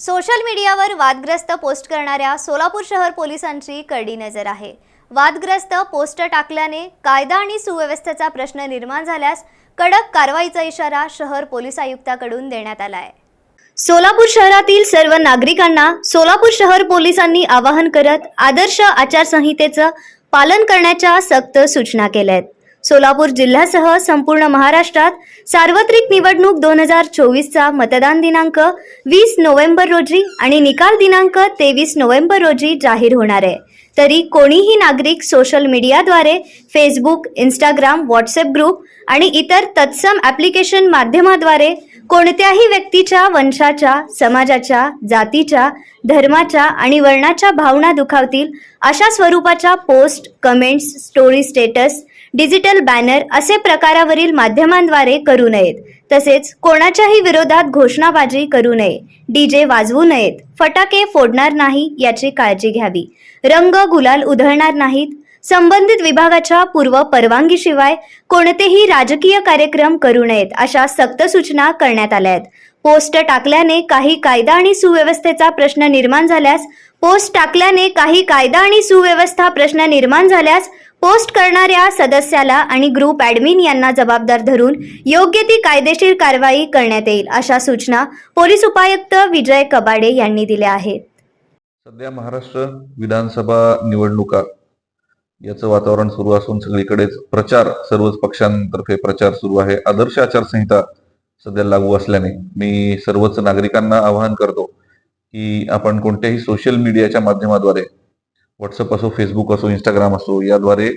Social मीडियावर वादग्रस्त post करणाऱ्या सोलापूर शहर पोलिसांची करडी नजर आहे. वादग्रस्त पोस्ट टाकल्याने कायदा आणि सुव्यवस्थेचा प्रश्न निर्माण झाल्यास कडक कारवाईचा इशारा शहर पोलीस आयुक्ताकडून देण्यात आला आहे सोलापूर शहरातील सर्व नागरिकांना सोलापूर शहर पोलिसांनी आवाहन करत आदर्श आचारसंहितेचं पालन करण्याच्या सक्त सूचना केल्या आहेत सोलापूर जिल्ह्यासह संपूर्ण महाराष्ट्रात सार्वत्रिक निवडणूक दोन हजार चोवीसचा मतदान दिनांक वीस नोव्हेंबर रोजी आणि निकाल दिनांक तेवीस नोव्हेंबर रोजी जाहीर होणार आहे. तरी कोणीही नागरिक सोशल मीडियाद्वारे फेसबुक इंस्टाग्राम व्हॉट्सअप ग्रुप आणि इतर तत्सम ॲप्लिकेशन माध्यमाद्वारे कोणत्याही व्यक्तीच्या वंशाच्या समाजाच्या जातीच्या धर्माच्या आणि वर्णाच्या भावना दुखावतील अशा स्वरूपाच्या post comments story status digital banner असे प्रकारावरील माध्यमांद्वारे करू नयेत. तसेच कोणाच्याही विरोधात घोषणाबाजी करू नये. डीजे वाजवू नयेत. फटाके फोडणार नाही याची काळजी घ्यावी. रंग गुलाल उधळणार नाहीत. संबंधित विभागाच्या पूर्व परवानगीशिवाय कोणतेही राजकीय कार्यक्रम करू नयेत अशा सक्त सूचना करण्यात आल्या आहेत पोस्ट टाकल्याने काही कायदा आणि सुव्यवस्थेचा प्रश्न निर्माण झाल्यास पोस्ट टाकल्याने काही कायदा आणि सुव्यवस्था प्रश्न निर्माण झाल्यास पोस्ट करणाऱ्या सदस्याला आणि ग्रुप ॲडमिन यांना जबाबदार धरून योग्य ती कायदेशीर कारवाई करण्यात येईल अशा सूचना पोलीस उपायुक्त विजय कबाडे यांनी दिल्या आहेत. सध्या महाराष्ट्र विधानसभा निवडणुका याचं वातावरण सुरू असून सगळीकडेच प्रचार सर्वच पक्षांतर्फे प्रचार सुरू आहे. आदर्श आचारसंहिता सध्या लागू असल्याने मी सर्वच नागरिकांना आवाहन करतो की आपण कोणत्याही सोशल मीडियाच्या माध्यमाद्वारे व्हॉट्सअप असो फेसबुक असो इंस्टाग्राम असो याद्वारे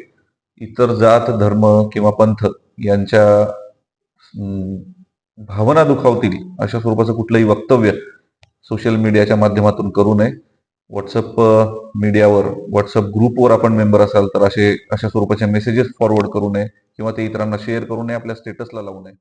इतर जात धर्म किंवा पंथ यांच्या भावना दुखावतील अशा स्वरूपाचं कुठलंही वक्तव्य सोशल मीडियाच्या माध्यमातून करू नये. व्हॉट्सअप मीडियावर व्हॉट्सअप ग्रुपवर आपण मेंबर असाल तर असे अशा स्वरूपाचे मेसेजेस फॉरवर्ड करू नये किंवा ते इतरांना शेअर करू नये आपल्या स्टेटसला लावू नये.